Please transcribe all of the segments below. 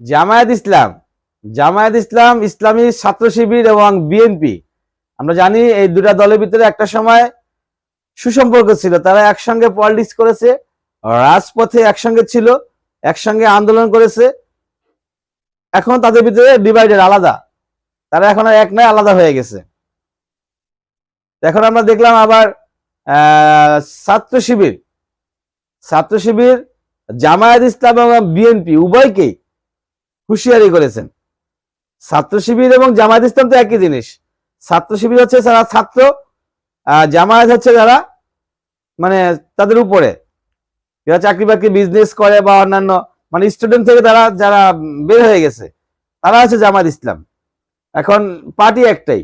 জামায়াত ইসলাম। জামায়াত ইসলাম ইসলামী ছাত্র শিবির এবং বিএনপি। আমরা জানি এই দুটা দলের ভিতরে একটা সময় সুসম্পর্ক ছিল। তারা একসঙ্গে পলিটিক্স করেছে, রাজপথে একসঙ্গে ছিল, একসঙ্গে আন্দোলন করেছে। এখন তাদের ভিতরে ডিভাইডেড আলাদা। তারা এখন আর এক নয়, আলাদা হয়ে গেছে। এখন আমরা দেখলাম আবার ছাত্র শিবির। ছাত্র শিবির, জামায়াত ইসলাম এবং বিএনপি, উভয়কেই হুঁশিয়ারি করেছেন। ছাত্র শিবির এবং জামায়াত ইসলাম তো একই জিনিস। ছাত্র শিবির হচ্ছে যারা ছাত্র জামায়াত হচ্ছে যারা মানে তাদের উপরে। যারা চাকরি বাকরি বিজনেস করে বা অন্যান্য মানে স্টুডেন্ট থেকে তারা, যারা বের হয়ে গেছে, তারা হচ্ছে জামায়াত ইসলাম। এখন পার্টি একটাই।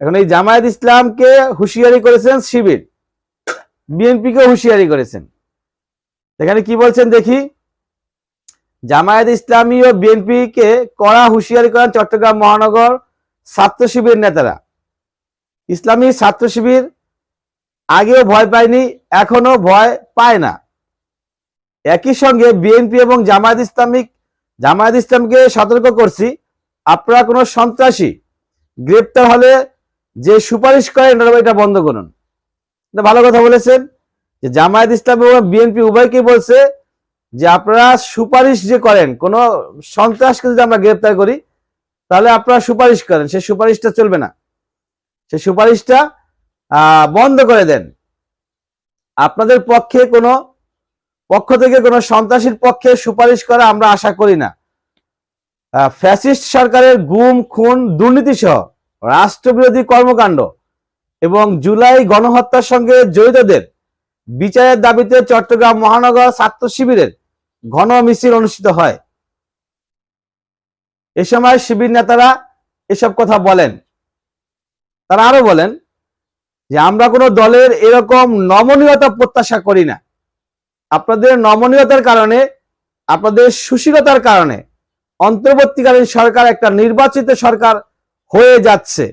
এখন এই জামায়াত ইসলামকে হুঁশিয়ারি করেছেন শিবির। বিএনপিকে হুঁশিয়ারি করেছেন। এখানে কি বলছেন দেখি। জামায়াত ইসলামী ও বিএনপি কে কড়া হুঁশিয়ারি করেন চট্টগ্রাম মহানগর ছাত্র শিবির নেতারা। ইসলামী ছাত্র শিবির আগেও ভয় পায়নি এখনও ভয় পায় না। একই সঙ্গে বিএনপি এবং জামায়াত ইসলামিক জামায়াত ইসলামকে সতর্ক করছি, আপনারা কোনো সন্ত্রাসী গ্রেপ্তার হলে যে সুপারিশ করেন এটা বন্ধ করুন। ভালো কথা বলেছেন যে জামায়াত ইসলাম এবং বিএনপি উভয়কে বলছে যে আপনারা সুপারিশ যে করেন, কোন সন্ত্রাসকে যদি আমরা গ্রেপ্তার করি, তাহলে আপনারা সুপারিশ করেন, সে সুপারিশটা চলবে না। সে সুপারিশটা বন্ধ করে দেন। আপনাদের পক্ষে কোনো, পক্ষ থেকে কোনো সন্ত্রাসীর পক্ষে সুপারিশ করা আমরা আশা করি না। ফ্যাসিস্ট সরকারের গুম, খুন দুর্নীতি সহ রাষ্ট্রবিরোধী কর্মকাণ্ড এবং জুলাই গণহত্যার সঙ্গে জড়িতদের বিচারের দাবিতে চট্টগ্রাম মহানগর ছাত্র শিবিরের ঘন মিছিল অনুষ্ঠিত হয়। এ সময় শিবির নেতারা এসব কথা বলেন। তারা আরও বলেন যে, আমরা কোনো দলের এরকম নমনীয়তা প্রত্যাশা করি না। আপনাদের নমনীয়তার কারণে, আপনাদের সুশীলতার কারণে অন্তর্বর্তীকালীন সরকার একটা নির্বাচিত সরকার হয়ে যাচ্ছে।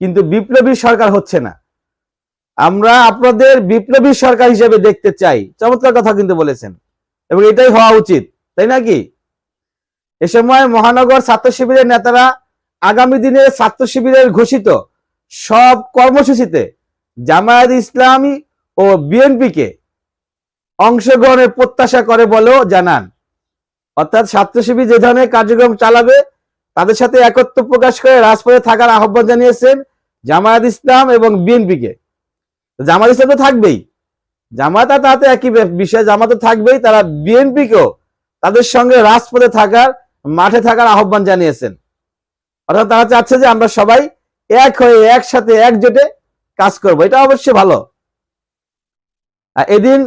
কিন্তু বিপ্লবী সরকার হচ্ছে না। আমরা আপনাদের বিপ্লবী সরকার হিসেবে দেখতে চাই। চমৎকার কথা কিন্তু বলেছেন। এবং এটাই হওয়া উচিত, তাই নাকি এ সময় মহানগর ছাত্র শিবিরের নেতারা আগামী দিনে ছাত্র শিবিরের ঘোষিত সব কর্মসূচিতে জামায়াত ইসলামী ও বিএনপিকে অংশগ্রহণের প্রত্যাশা করে বলেও জানান। অর্থাৎ ছাত্র শিবির যে ধরনের কার্যক্রম চালাবে, তাদের সাথে একত্র প্রকাশ করে রাজপথে থাকার আহ্বান জানিয়েছেন জামায়াত ইসলাম এবং বিএনপিকে। জামাত ইসলাম তো থাকবেই। জামাত তাতে একই বিষয় জামাত থাকবেই, তারা বিএনপিকেও তাদের সঙ্গে রাজপথে থাকার, মাঠে থাকার আহ্বান জানিয়েছেন। অর্থাৎ তারা চাচ্ছে যে আমরা সবাই এক হয়ে একসাথে একজোটে কাজ করব। এটা অবশ্যই ভালো। এদিন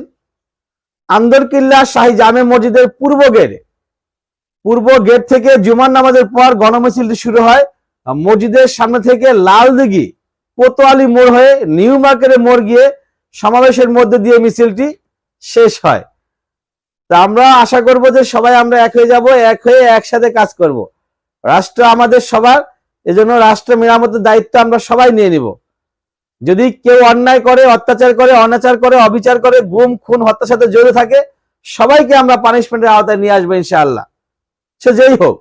আন্দরকিল্লা শাহী জামে মসজিদের পূর্ব গেট পূর্ব গেট থেকে জুমার নামাজের পর গণমিছিলটি শুরু হয়। মসজিদের সামনে থেকে লাল দিঘি কোতোয়ালি মোড় হয়ে নিউ মার্কেটের মোড় গিয়ে সমাবেশের মধ্যে দিয়ে মিছিলটি শেষ হয়। তা আমরা আশা করব যে সবাই আমরা এক হয়ে যাব, এক হয়ে একসাথে কাজ করব। রাষ্ট্র আমাদের সবার, এজন্য রাষ্ট্র মেরামতের দায়িত্ব আমরা সবাই নিয়ে নিব। যদি কেউ অন্যায় করে, অত্যাচার করে, অনাচার করে, অবিচার করে, গুম, খুন, হত্যার সাথে জড়িত থাকে, সবাইকে আমরা পানিশমেন্টের আওতায় নিয়ে আসব ইনশাআল্লাহ। সে যেই হোক